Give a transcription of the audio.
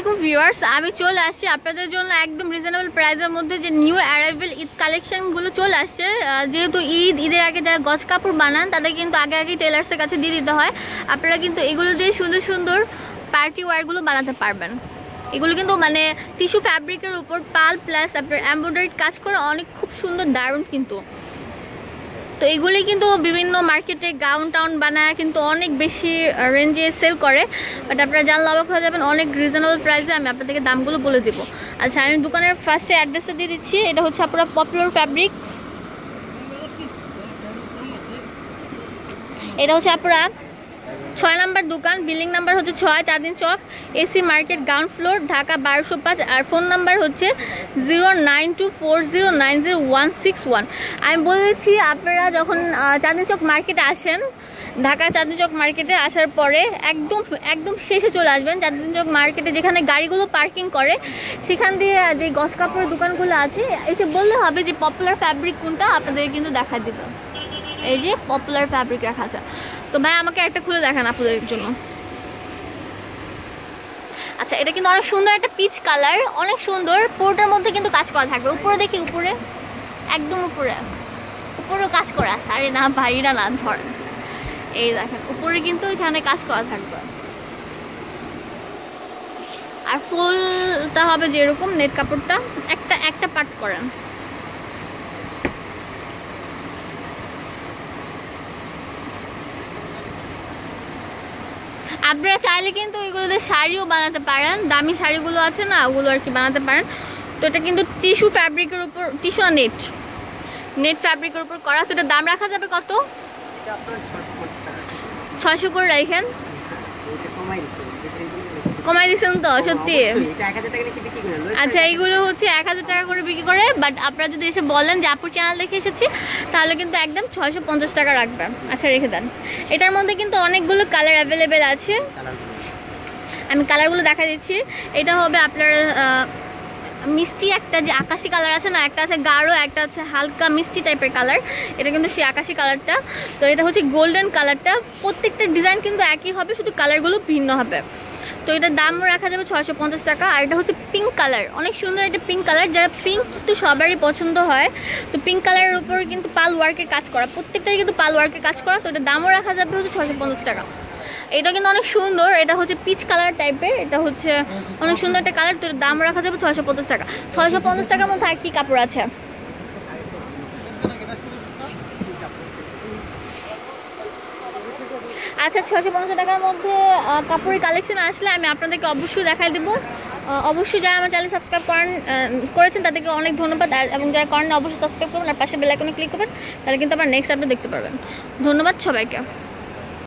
আলাইকুম ভিউয়ার্স, আমি চলে আসছি আপনাদের জন্য একদম রিজনেবল প্রাইসের মধ্যে যে নিউ অ্যারাইভেল ঈদ কালেকশনগুলো চলে আসছে। যেহেতু ঈদ, ঈদের আগে যারা গজ কাপড় বানান, তাদের কিন্তু আগে আগেই টেলার্সের কাছে দিয়ে দিতে হয়। আপনারা কিন্তু এগুলো দিয়ে সুন্দর সুন্দর পার্টি ওয়্যারগুলো বানাতে পারবেন। এগুলো কিন্তু মানে টিস্যু ফ্যাব্রিকের উপর পাল প্লাস আপনার এমব্রয়ডারি কাজ করে, অনেক খুব সুন্দর দারুণ কিন্তু। তো এগুলি কিন্তু বিভিন্ন মার্কেটে গাউন টাউন বানায়, কিন্তু অনেক বেশি রেঞ্জে সেল করে। বাট আপনারা জানলে অবাক হয়ে যাবেন, অনেক রিজনেবল প্রাইসে আমি আপনাদেরকে দামগুলো বলে দেবো। আচ্ছা আমি দোকানের ফার্স্টে অ্যাড্রেসটা দিয়ে দিচ্ছি। এটা হচ্ছে আপনারা পপুলার ফ্যাব্রিক্স এটা হচ্ছে আপনারা ছয় নাম্বার দোকান, বিল্ডিং নাম্বার হচ্ছে ছয়, Chandni Chowk, AC market, ground floor, Dhaka বারোশো পাঁচ, আর ফোন নাম্বার হচ্ছে zero nine two four zero nine zero one six one. আমি বলেছি আপনারা যখন চাঁদিন চক মার্কেটে আসেন, ঢাকা চাঁদিন চক মার্কেটে আসার পরে একদম একদম শেষে চলে আসবেন। চাঁদিন চক মার্কেটে যেখানে গাড়িগুলো পার্কিং করে, সেখান দিয়ে যে গছ কাপড়ের দোকানগুলো আছে, এসে বললে হবে যে পপুলার ফ্যাব্রিক কোনটা, আপনাদের কিন্তু দেখা দেবে। এই যে পপুলার ফ্যাব্রিক রাখা আছে। তো ভাই, আমাকে একটা খুলে দেখান আপনাদের জন্য। আচ্ছা এটা কিন্তু অনেক সুন্দর একটা পিচ কালার অনেক সুন্দর। পুরোটার মধ্যে কিন্তু কাজ করা থাকবে। উপরে দেখি, উপরে? একদম উপরে। উপরেও কাজ করা আছে। আরে না ভাইরা না ধরেন এই দেখেন, উপরে কিন্তু এখানে কাজ করা থাকবে। আর ফুলটা হবে যেরকম, নেট কাপড়টা। একটা একটা পার্ট করেন। আপনারা চাইলে কিন্তু ওইগুলোতে শাড়িও বানাতে পারেন। দামি শাড়িগুলো আছে না ওগুলো আর কি বানাতে পারেন। তো এটা কিন্তু টিস্যু ফ্যাব্রিকের উপর টিস্যু নেট নেট ফ্যাব্রিকের উপর করা। তো এটা দাম রাখা যাবে কত? এটা আপনার 650 টাকা। ছশো করে রাখেন। কমাই দিচ্ছেন তো সত্যি। অবশ্যই, এটা 1000 টাকা নিচে বিক্রি করে না lowest আচ্ছা এইগুলো হচ্ছে এক হাজার টাকা করে বিক্রি করে বাট আপনারা যদি এসে বলেন যে আপুর চ্যানেল দেখে এসেছি তাহলে কিন্তু একদম ছয়শো পঞ্চাশ টাকা রাখবেন আচ্ছা রেখে দেন। এটার মধ্যে কিন্তু অনেকগুলো কালার অ্যাভেলেবেল আছে। আমি কালারগুলো দেখা দিচ্ছি। এটা হবে আপনার মিষ্টি একটা যে আকাশি কালার আছে না একটা আছে গাঢ় একটা আছে হালকা মিষ্টি টাইপের কালার এটা কিন্তু সেই আকাশি কালারটা তো এটা হচ্ছে গোল্ডেন কালারটা প্রত্যেকটা ডিজাইন কিন্তু একই হবে শুধু কালারগুলো ভিন্ন হবে। তো এটার দাম রাখা যাবে ছয়শো পঞ্চাশ টাকা, আর এটা হচ্ছে পিঙ্ক কালার অনেক সুন্দর একটা পিঙ্ক কালার যারা পিঙ্ক কিন্তু সবারই পছন্দ হয়, তো পিঙ্ক কালারের উপর কিন্তু পাল ওয়ার্কের কাজ করা প্রত্যেকটাই কিন্তু পাল ওয়ার্কের কাজ করা, তো এটার দামও রাখা যাবে হচ্ছে ছয়শো পঞ্চাশ টাকা। এটা কিন্তু অনেক সুন্দর, এটা হচ্ছে পিচ কালার টাইপের এটা হচ্ছে অনেক সুন্দর একটা কালার তো দাম রাখা যাবে ছয়শো পঞ্চাশ টাকা। ছয়শো পঞ্চাশ টাকার মধ্যে আর কি কাপড় আছে? আচ্ছা ছশো পঞ্চাশ টাকার মধ্যে কাপড়ের কালেকশন আসলে আমি আপনাদেরকে অবশ্যই দেখাই দেবো। অবশ্যই যারা আমার চ্যানেল সাবস্ক্রাইব করেন করেছেন, তাদেরকে অনেক ধন্যবাদ। আর, এবং যারা করেন অবশ্যই সাবস্ক্রাইব করবেন আর পাশে বেলাইকনে ক্লিক করবেন, তাহলে কিন্তু আমার নেক্সট আপনি দেখতে পারবেন। ধন্যবাদ সবাইকে।